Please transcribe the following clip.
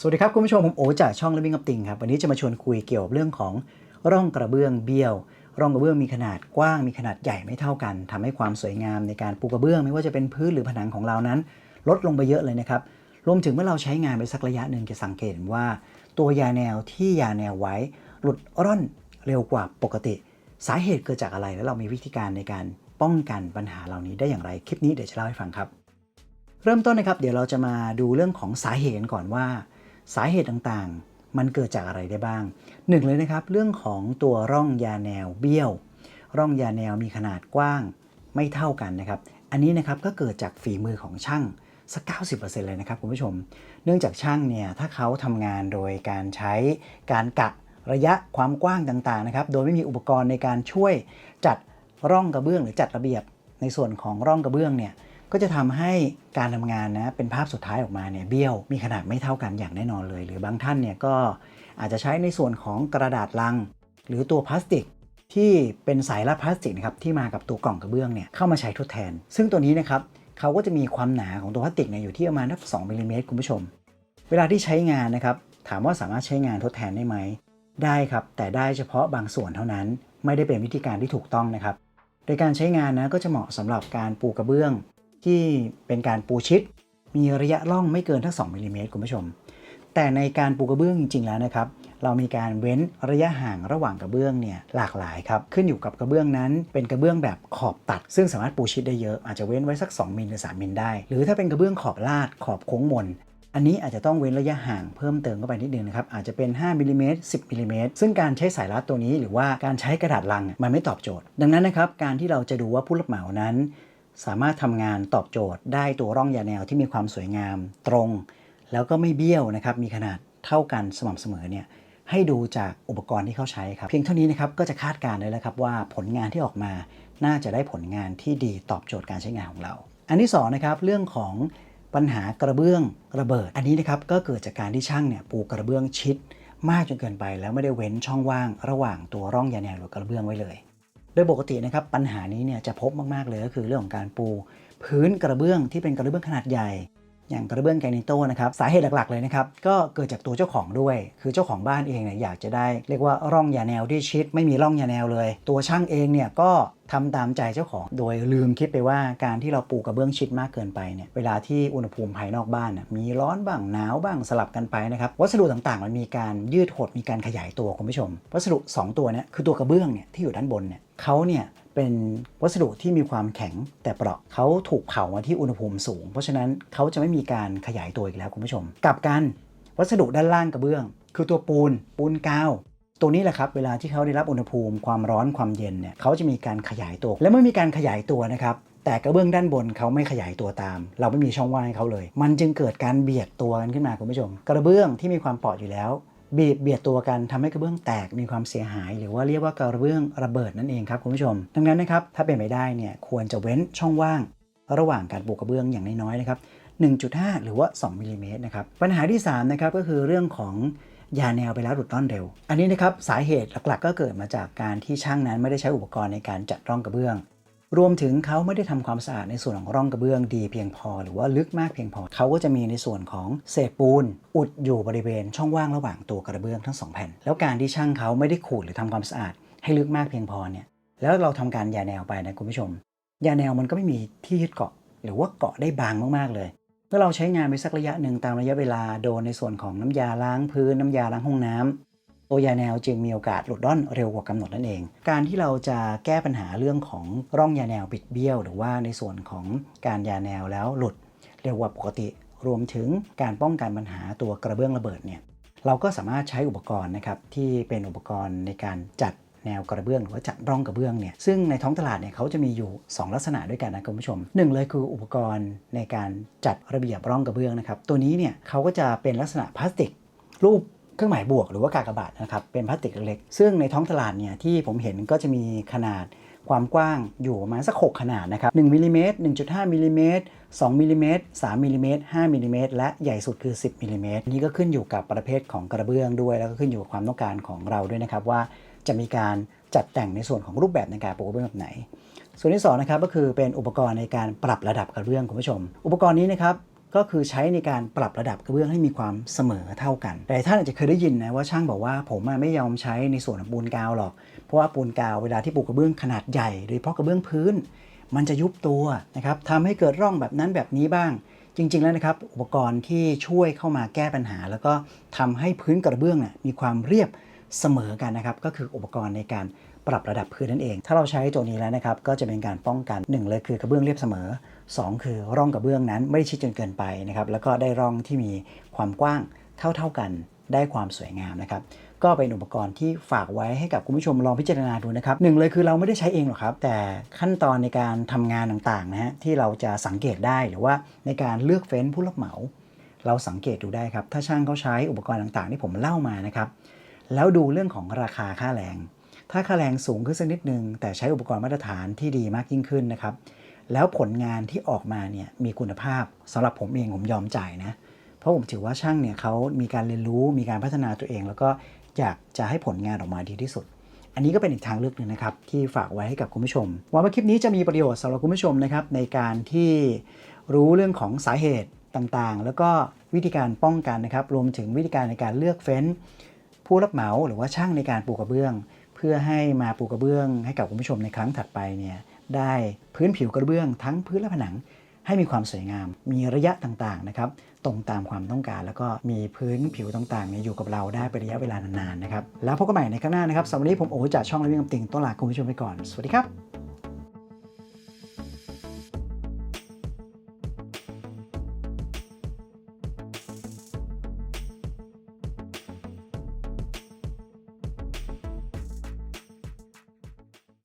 สวัสดีครับคุณผู้ชมผมโอจากช่อง Living Up ติงครับวันนี้จะมาชวนคุยเกี่ยวกับเรื่องของร่องกระเบื้องเบี้ยว ร่องกระเบื้องมีขนาดกว้างมีขนาดใหญ่ไม่เท่ากันทำให้ความสวยงามในการปูกระเบื้อง ไม่ว่าจะเป็นพื้นหรือผนังของเรานั้น ลดลงไปเยอะเลยนะครับรวมถึงเมื่อเราใช้งานไปสักระยะหนึ่งจะสังเกตว่า ตัวยาแนวที่ยาแนวไว้ หลุดร่อนเร็วกว่าปกติ สาเหตุเกิดจากอะไรและเรามีวิธีการในการป้องกันปัญหาเหล่านี้ได้อย่างไรคลิปนี้เดี๋ยวจะเล่าให้ฟังครับ เริ่มต้นนะครับเดี๋ยวเราจะมาดูเรื่องของสาเหตุกันก่อนว่า สาเหตุต่างๆ มันเกิดจากอะไรได้บ้างหนึ่งเลยนะครับ เรื่องของตัวร่องยาแนวเบี้ยว ร่องยาแนวมีขนาดกว้างไม่เท่ากันนะครับ อันนี้นะครับก็เกิดจากฝีมือของช่างสัก 90%เลยนะครับคุณผู้ชม เนื่องจากช่างเนี่ยถ้าเขาทำงานโดยการใช้การกะระยะความกว้างต่างๆนะครับ โดยไม่มีอุปกรณ์ในการช่วยจัดร่องกระเบื้องหรือจัดระเบียบในส่วนของร่องกระเบื้องเนี่ย ก็จะทำให้การทำงานนะเป็นภาพสุดท้ายออกมาเนี่ยเบี้ยวมีขนาดไม่เท่ากันอย่างแน่นอนเลย หรือบางท่านเนี่ยก็อาจจะใช้ในส่วนของกระดาษลัง หรือตัวพลาสติกที่เป็นสายรัดพลาสติกนะครับที่มากับตัวกล่องกระเบื้องเนี่ยเข้ามาใช้ทดแทน ซึ่งตัวนี้นะครับเขาก็จะมีความหนาของตัวพลาสติกเนี่ยอยู่ที่ประมาณสัก2มิลลิเมตรคุณผู้ชม เวลาที่ใช้งานนะครับถามว่าสามารถใช้งานทดแทนได้ไหม ได้ครับ แต่ได้เฉพาะบางส่วนเท่านั้น ไม่ได้เป็นวิธีการที่ถูกต้องนะครับ โดยการใช้งานนะก็จะเหมาะสำหรับการปูกระเบื้อง ที่เป็นการปูชิด มีระยะล่องไม่เกินทั้ง 2มิลลิเมตรคุณผู้ชม แต่ในการปูกระเบื้องจริง ๆ แล้วนะครับ เรามีการเว้นระยะห่างระหว่างกระเบื้องเนี่ยหลากหลายครับ ขึ้นอยู่กับกระเบื้องนั้น เป็นกระเบื้องแบบขอบตัด ซึ่งสามารถปูชิดได้เยอะ อาจจะเว้นไว้สัก 2มิลหรือ3มิลได้ หรือถ้าเป็นกระเบื้องขอบลาดขอบโค้งมนอันนี้อาจจะต้องเว้นระยะห่างเพิ่มเติมเข้าไปนิดนึงนะครับ อาจจะเป็น5มิลลิเมตร10มิลลิเมตรซึ่งการใช้สายรัดตัวนี้หรือว่าการใช้กระดาษลังมันไม่ตอบโจทย์ ดังนั้นนะครับ การที่เราจะดูว่าผู้รับเหมานั้น สามารถทำงานตอบโจทย์ได้ตัวร่องยาแนวที่มีความสวยงามตรง แล้วก็ไม่เบี้ยวนะครับมีขนาดเท่ากันสม่ำเสมอเนี่ยให้ดูจากอุปกรณ์ที่เขาใช้ครับเพียงเท่านี้นะครับก็จะคาดการณ์ได้แล้วครับว่าผลงานที่ออกมาน่าจะได้ผลงานที่ดีตอบโจทย์การใช้งานของเรา อันที่สองนะครับเรื่องของปัญหากระเบื้องระเบิด อันนี้นะครับก็เกิดจากการที่ช่างเนี่ยปูกระเบื้องชิด มากจนเกินไป แล้วไม่ได้เว้นช่องว่าง ระหว่างตัวร่องยาแนวหรือกระเบื้องไว้เลย ดยปกตินะครับปัญหานี้เนี่ยจะพบมาก ๆ เลยก็คือเรื่องของการปู พื้นกระเบื้องที่เป็นกระเบื้องขนาดใหญ่ อย่างกระเบื้องแกนิโตนะครับสาเหตุหลัก ๆ เลยนะครับก็เกิดจากตัวเจ้าของด้วย คือเจ้าของบ้านเองเนี่ยอยากจะได้ เรียกว่าร่องยาแนวที่ชิดไม่มีร่องยาแนวเลย ตัวช่างเองเนี่ยก็ทำตามใจเจ้าของ โดยลืมคิดไปว่าการที่เราปูกระเบื้องชิดมากเกินไปเนี่ยเวลาที่อุณหภูมิภายนอกบ้านน่ะมีร้อนบ้างหนาวบ้างสลับกันไปนะครับวัสดุต่างๆ มันมีการยืดหดมีการขยายตัวคุณผู้ชม วัสดุ 2 ตัวเนี่ยคือตัวกระเบื้องเนี่ยที่อยู่ด้านบนเนี่ยเขาเนี่ยเป็นวัสดุที่มีความแข็งแต่เปราะเขาถูกเผามาที่อุณหภูมิสูง เพราะฉะนั้นเขาจะไม่มีการขยายตัวอีกแล้วคุณผู้ชมกลับกัน วัสดุด้านล่างกระเบื้อง คือตัวปูน ปูนกาว ตัวนี้แหละครับเวลาที่เขาได้รับอุณหภูมิความร้อนความเย็นเนี่ยเขาจะมีการขยายตัว และเมื่อมีการขยายตัวนะครับแต่กระเบื้องด้านบนเขาไม่ขยายตัวตาม เราไม่มีช่องว่างให้เขาเลย มันจึงเกิดการเบียดตัวกันขึ้นมาคุณผู้ชม กระเบื้องที่มีความเปราะอยู่แล้วบีบเบียดตัวกันทำให้กระเบื้องแตกมีความเสียหาย หรือว่าเรียกว่ากระเบื้องระเบิดนั่นเองครับคุณผู้ชม ดังนั้นนะครับถ้าเป็นไปได้เนี่ยควรจะเว้นช่องว่าง ระหว่างการปูกระเบื้องอย่างน้อยๆนะครับ 1.5 หรือว่า 2มิลลิเมตรนะครับปัญหาที่3นะครับก็คือเรื่องของ ยาแนวไปแล้วหลุดร่อนเร็ว อันนี้นะครับสาเหตุหลักๆ ก็เกิดมาจากการที่ช่างนั้นไม่ได้ใช้อุปกรณ์ในการจัดร่องกระเบื้อง รวมถึงเขาไม่ได้ทำความสะอาดในส่วนของร่องกระเบื้องดีเพียงพอ หรือว่าลึกมากเพียงพอ เขาก็จะมีในส่วนของเศษปูน อุดอยู่บริเวณช่องว่างระหว่างตัวกระเบื้องทั้งสองแผ่น แล้วการที่ช่างเขาไม่ได้ขูดหรือทำความสะอาด ให้ลึกมากเพียงพอเนี่ย แล้วเราทำการยาแนวไปนะคุณผู้ชม ยาแนวมันก็ไม่มีที่ยึดเกาะ หรือว่าเกาะได้บางมากๆเลย เมื่อเราใช้งานไปสักระยะหนึ่งตามระยะเวลาโดนในส่วนของน้ำยาล้างพื้นน้ำยาล้างห้องน้ำตัวยาแนวจึงมีโอกาสหลุดร่อนเร็วกว่ากำหนดนั่นเอง การที่เราจะแก้ปัญหาเรื่องของร่องยาแนวบิดเบี้ยว หรือว่าในส่วนของการยาแนวแล้วหลุดเร็วกว่าปกติ รวมถึงการป้องกันปัญหาตัวกระเบื้องระเบิดเนี่ยเราก็สามารถใช้อุปกรณ์นะครับที่เป็นอุปกรณ์ในการจัด แนวกระเบื้องหรือว่าจัดร่องกระเบื้องเนี่ยซึ่งในท้องตลาดเนี่ยเขาจะมีอยู่ 2 ลักษณะด้วยกันนะคุณผู้ชมหนึ่งเลยคืออุปกรณ์ในการจัดระเบียบร่องกระเบื้องนะครับตัวนี้เนี่ยเขาก็จะเป็นลักษณะพลาสติกรูปเครื่องหมายบวกหรือว่ากากบาทนะครับเป็นพลาสติกเล็กๆซึ่งในท้องตลาดเนี่ยที่ผมเห็นก็จะมีขนาดความกว้างอยู่ประมาณสัก 6 ขนาดนะครับ1มิลลิเมตร1.5มิลลิเมตร2มิลลิเมตร3มิลลิเมตร5มิลลิเมตรและใหญ่สุดคือ 10มิลลิเมตรนี่ก็ขึ้นอยู่กับประเภทของกระเบื้องด้วย แล้วก็ขึ้นอยู่กับความต้องการของเราด้วยนะครับว่า จะมีการจัดแต่งในส่วนของรูปแบบในการปูกระเบื้องแบบไหน ส่วนที่สองนะครับก็คือเป็นอุปกรณ์ในการปรับระดับกระเบื้องคุณผู้ชม อุปกรณ์นี้นะครับก็คือใช้ในการปรับระดับกระเบื้องให้มีความเสมอเท่ากัน แต่ท่านอาจจะเคยได้ยินนะว่าช่างบอกว่าผมไม่ยอมใช้ในส่วนของปูนกาวหรอก เพราะว่าปูนกาวเวลาที่ปูกระเบื้องขนาดใหญ่โดยเฉพาะกระเบื้องพื้น มันจะยุบตัวนะครับทำให้เกิดร่องแบบนั้นแบบนี้บ้าง จริง ๆ แล้วนะครับอุปกรณ์ที่ช่วยเข้ามาแก้ปัญหา แล้วก็ทำให้พื้นกระเบื้องน่ะมีความเรียบ เสมอกันนะครับ ก็คืออุปกรณ์ในการปรับระดับพื้นนั่นเอง ถ้าเราใช้ตัวนี้แล้วนะครับ ก็จะเป็นการป้องกันหนึ่งเลยคือกระเบื้องเรียบเสมอสองคือร่องกระเบื้องนั้นไม่ได้ชิดจนเกินไปนะครับ แล้วก็ได้ร่องที่มีความกว้างเท่า ๆกัน ได้ความสวยงามนะครับ ก็เป็นอุปกรณ์ที่ฝากไว้ให้กับคุณผู้ชมลองพิจารณาดูนะครับหนึ่งเลยคือเราไม่ได้ใช้เองหรอกครับ แต่ขั้นตอนในการทำงานต่างๆนะฮะที่เราจะสังเกตได้หรือว่าในการเลือกเฟ้นผู้รับเหมา เราสังเกตดูได้ครับ ถ้าช่างเขาใช้อุปกรณ์ต่างๆ ที่ผมเล่ามานะครับ แล้วดูเรื่องของราคาค่าแรง ถ้าค่าแรงสูงขึ้นสักนิดนึง แต่ใช้อุปกรณ์มาตรฐานที่ดีมากยิ่งขึ้นนะครับ แล้วผลงานที่ออกมาเนี่ยมีคุณภาพสำหรับผมเองผมยอมจ่ายนะ เพราะผมถือว่าช่างเนี่ยเขามีการเรียนรู้มีการพัฒนาตัวเอง แล้วก็อยากจะให้ผลงานออกมาดีที่สุด อันนี้ก็เป็นอีกทางเลือกหนึ่งนะครับที่ฝากไว้ให้กับคุณผู้ชมหวังว่าคลิปนี้จะมีประโยชน์สำหรับคุณผู้ชมนะครับในการที่รู้เรื่องของสาเหตุต่างๆ แล้วก็วิธีการป้องกันนะครับ รวมถึงวิธีการในการเลือกเฟ้น ผู้รับเหมาหรือว่าช่างในการปูกระเบื้อง เพื่อให้มาปูกระเบื้อง ให้กับคุณผู้ชมในครั้งถัดไปเนี่ยได้พื้นผิวกระเบื้องทั้งพื้นและผนังให้มีความสวยงาม มีระยะต่างๆนะครับ ตรงตามความต้องการ แล้วก็มีพื้นผิวต่างๆเนี่ยอยู่กับเราได้เป็นระยะเวลานานๆนะครับ แล้วพบกันใหม่ในครั้งหน้านะครับสำหรับวันนี้ผมโอ๋จากช่องระเบียงติ่งต้อนลาคุณผู้ชมไปก่อน สวัสดีครับ